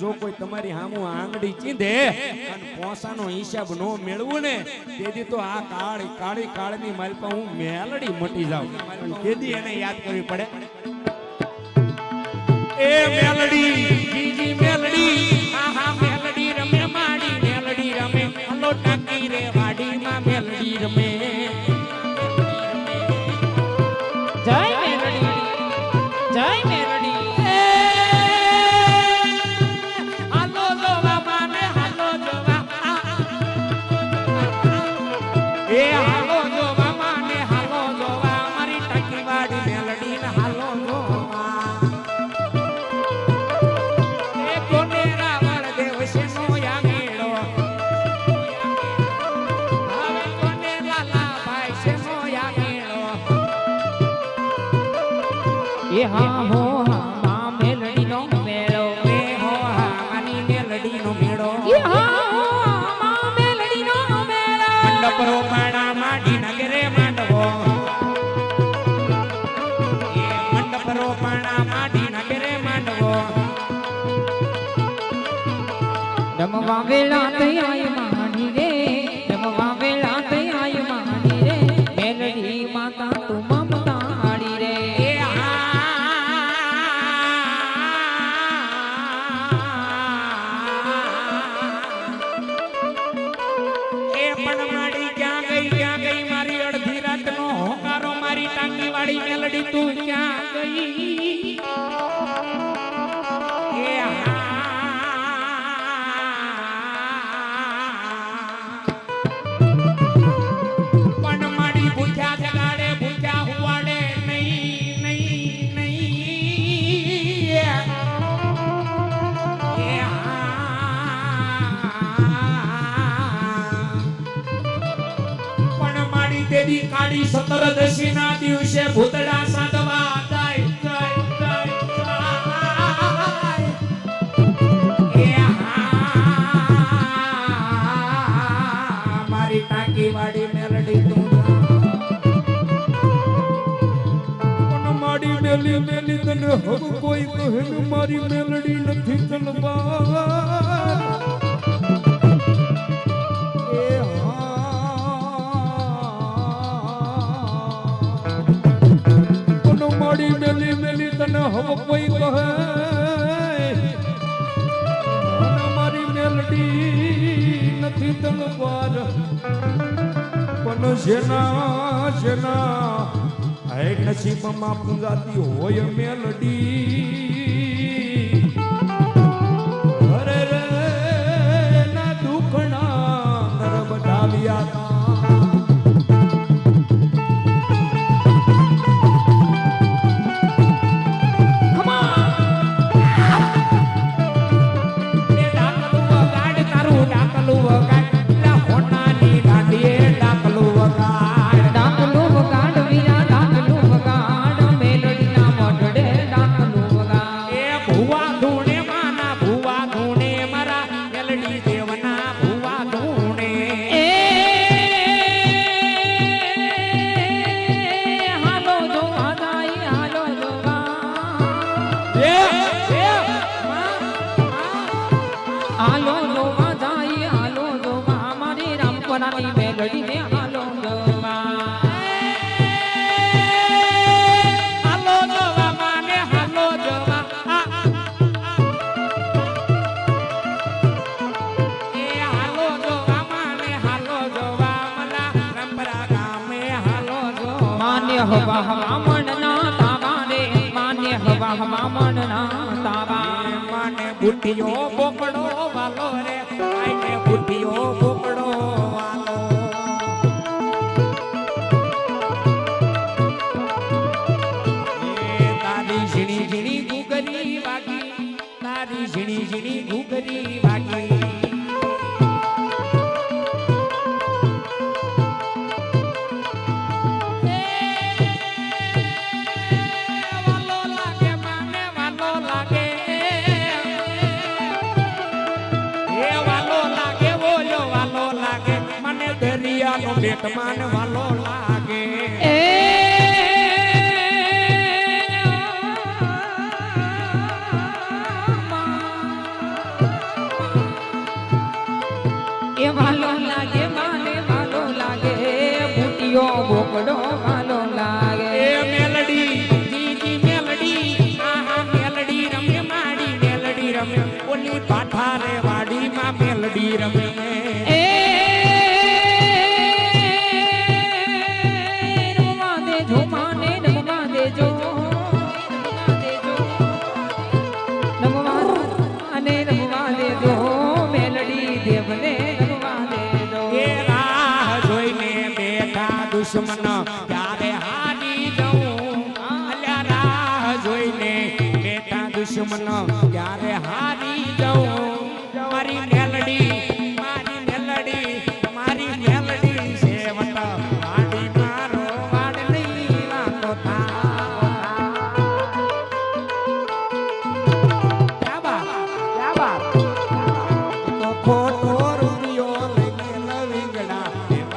જો કોઈ તમારી હામું આંગળી ચીંધે અને પોસાનો હિસાબ નો મેળવું ને, તેથી તો આ કાળ, કાળી, કાળની માલપા હું મેલડી મટી જાઉં. તેથી એને યાદ કરવી પડે. એ મેલડી, બીજી મેલડી, આહા મેલડી રમે, માડી મેલડી રમે, હલો ટાકી રે વાડીમાં મેલડી રમે. જય એ હાલો જોવા માને, હાલો જોવા, મારી ટાકી વાડી મેલડી ને હાલો જોવા. એ કોને રાવણ દેવ હા, હો, હા પણ માડી ક્યાં ગઈ ક્યાં ગઈ? મારી અડધી રાતનો હોકારો મારી ટાંકી વાળી મેલડી તું ક્યાં ગઈ? પણ કાઢી કાળી સતરદશી દિવસે ભૂતડા સાધવા મારી ટાંકી વાળી મેલડી તું. મારી મેલી મેલી તને હબ કોઈ કહે મારી મેલડી નથી તલવાર તને હબ કોઈ કહે. મારી મેલડી નથી તલવાર. પણ જેના જેના હે નસીબમાં પૂંજાતી હોય મેલડી. અરે રે, ના દુખણા નર બટાવ્યા મલા મેલડી ને હાલો માન્ય હવા હવામણ ના તાવા રે હવા માને વાલો રે આઈને બુટિયો બોકડો બેટ માન વાલો લાગે. દુશ્મન ક્યારે હારી દઉં. અલ્યા જોઈને બેટા દુશ્મન ક્યારે હારી દઉં. મારી મેલડી મારી મેલડી મારી મેલડી સેવત વાડી મારો થા